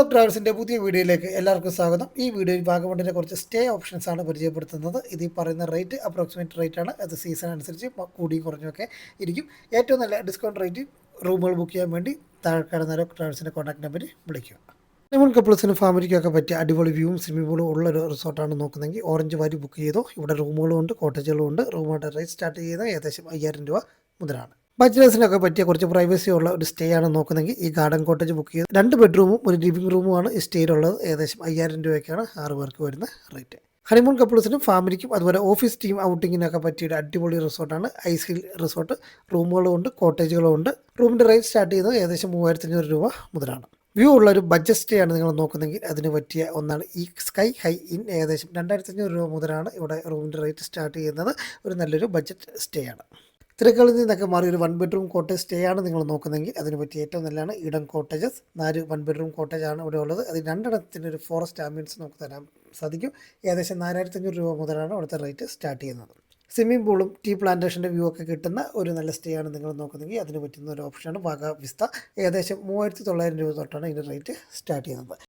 Analogue ട്രാവൽസിന്റെ പുതിയ വീഡിയോയിലേക്ക് എല്ലാവർക്കും സ്വാഗതം. ഈ വീഡിയോയിൽ വാഗമണ്ണിന്റെ കുറച്ച് സ്റ്റേ ഓപ്ഷൻസ് ആണ് പരിചയപ്പെടുത്തുന്നത്. ഇത് ഈ പറയുന്ന റേറ്റ് അപ്രോക്സിമേറ്റ് റേറ്റ് ആണ്. അത് സീസൺ അനുസരിച്ച് കൂടിയും കുറഞ്ഞൊക്കെ ഇരിക്കും. ഏറ്റവും നല്ല ഡിസ്കൗണ്ട് റേറ്റ് റൂമുകൾ ബുക്ക് ചെയ്യാൻ വേണ്ടി താഴെക്കാട് നല്ല ട്രാവൽസിന്റെ കോൺടാക്ട് നമ്പർ വിളിക്കുക. നമ്മൾ കപ്പിൾസിനും ഫാമിലിക്കും ഒക്കെ പറ്റിയ അടിപൊളി വ്യൂവും സ്വിമ്മിംഗ് പൂളും ഉള്ള ഒരു റിസോർട്ടാണ് നോക്കുന്നതെങ്കിൽ ഓറഞ്ച് വാരി ബുക്ക് ചെയ്തോ ഇവിടെ റൂമുകളും ഉണ്ട് കോട്ടേജുകളും ഉണ്ട്. റേറ്റ് സ്റ്റാർട്ട് ചെയ്യുന്നത് ഏകദേശം അയ്യായിരം രൂപ മുതലാണ്. ബാച്ചിലേഴ്സിനൊക്കെ പറ്റിയ കുറച്ച് പ്രൈവസി ഉള്ള ഒരു സ്റ്റേ ആണ് നോക്കുന്നതെങ്കിൽ ഈ ഗാർഡൻ കോട്ടേജ് ബുക്ക് ചെയ്ത് രണ്ട് ബെഡ്റൂമും ഒരു ലിവിംഗ് റൂമുമാണ് ഈ സ്റ്റേയിലുള്ളത് ഏകദേശം അയ്യായിരം രൂപയ്ക്കാണ് ആറ് പേർക്ക് വരുന്ന റേറ്റ് ഹണിമൂൺ കപ്പിൾസിനും ഫാമിലിക്കും അതുപോലെ ഓഫീസ് ടീം ഔട്ടിങ്ങിനൊക്കെ പറ്റിയ അടിപൊളി റിസോർട്ടാണ് ഐസ് ഹിൽ റിസോർട്ട് റൂമുകളും ഉണ്ട് കോട്ടേജുകളും ഉണ്ട്. റൂമിന്റെ റേറ്റ് സ്റ്റാർട്ട് ചെയ്യുന്നത് ഏകദേശം മൂവായിരത്തി അഞ്ഞൂറ് രൂപ മുതലാണ്. വ്യൂ ഉള്ള ഒരു ബഡ്ജറ്റ് സ്റ്റേ ആണ് നിങ്ങൾ നോക്കുന്നതെങ്കിൽ അതിന് പറ്റിയ ഒന്നാണ് ഈ സ്കൈ ഹൈ ഇൻ ഏകദേശം രണ്ടായിരത്തി അഞ്ഞൂറ് രൂപ മുതലാണ് ഇവിടെ റൂമിന്റെ റേറ്റ് സ്റ്റാർട്ട് ചെയ്യുന്നത്. ഒരു നല്ലൊരു ബഡ്ജറ്റ് സ്റ്റേ ആണ്. തിരക്കളിൽ നിന്നൊക്കെ മാറി ഒരു വൺ ബെഡ്റൂം കോട്ടേജ് സ്റ്റേ ആണ് നിങ്ങൾ നോക്കുന്നതെങ്കിൽ അതിന് പറ്റിയ ഏറ്റവും നല്ലതാണ് ഇടൻ കോട്ടേജസ് നാല് വൺ ബെഡ്റൂം കോട്ടേജ് ആണ് ഇവിടെ ഉള്ളത്. അത് രണ്ടിടത്തിന് ഒരു ഫോറസ്റ്റ് ആംബിയൻസ് നമുക്ക് തരാൻ സാധിക്കും. ഏകദേശം നാലായിരത്തി അഞ്ഞൂറ് രൂപ മുതലാണ് അവിടുത്തെ റേറ്റ് സ്റ്റാർട്ട് ചെയ്യുന്നത്. സ്വിമ്മിംഗ് പൂളും ടീ പ്ലാന്റേഷന്റെ വ്യൂ ഒക്കെ കിട്ടുന്ന ഒരു നല്ല സ്റ്റേ ആണ് നിങ്ങൾ നോക്കുന്നതെങ്കിൽ അതിന് പറ്റുന്ന ഒരു ഓപ്ഷനാണ് വാഗ വിസ്ത. ഏകദേശം മൂവായിരത്തി തൊള്ളായിരം രൂപ തൊട്ടാണ് ഇതിന്റെ റേറ്റ് സ്റ്റാർട്ട് ചെയ്യുന്നത്.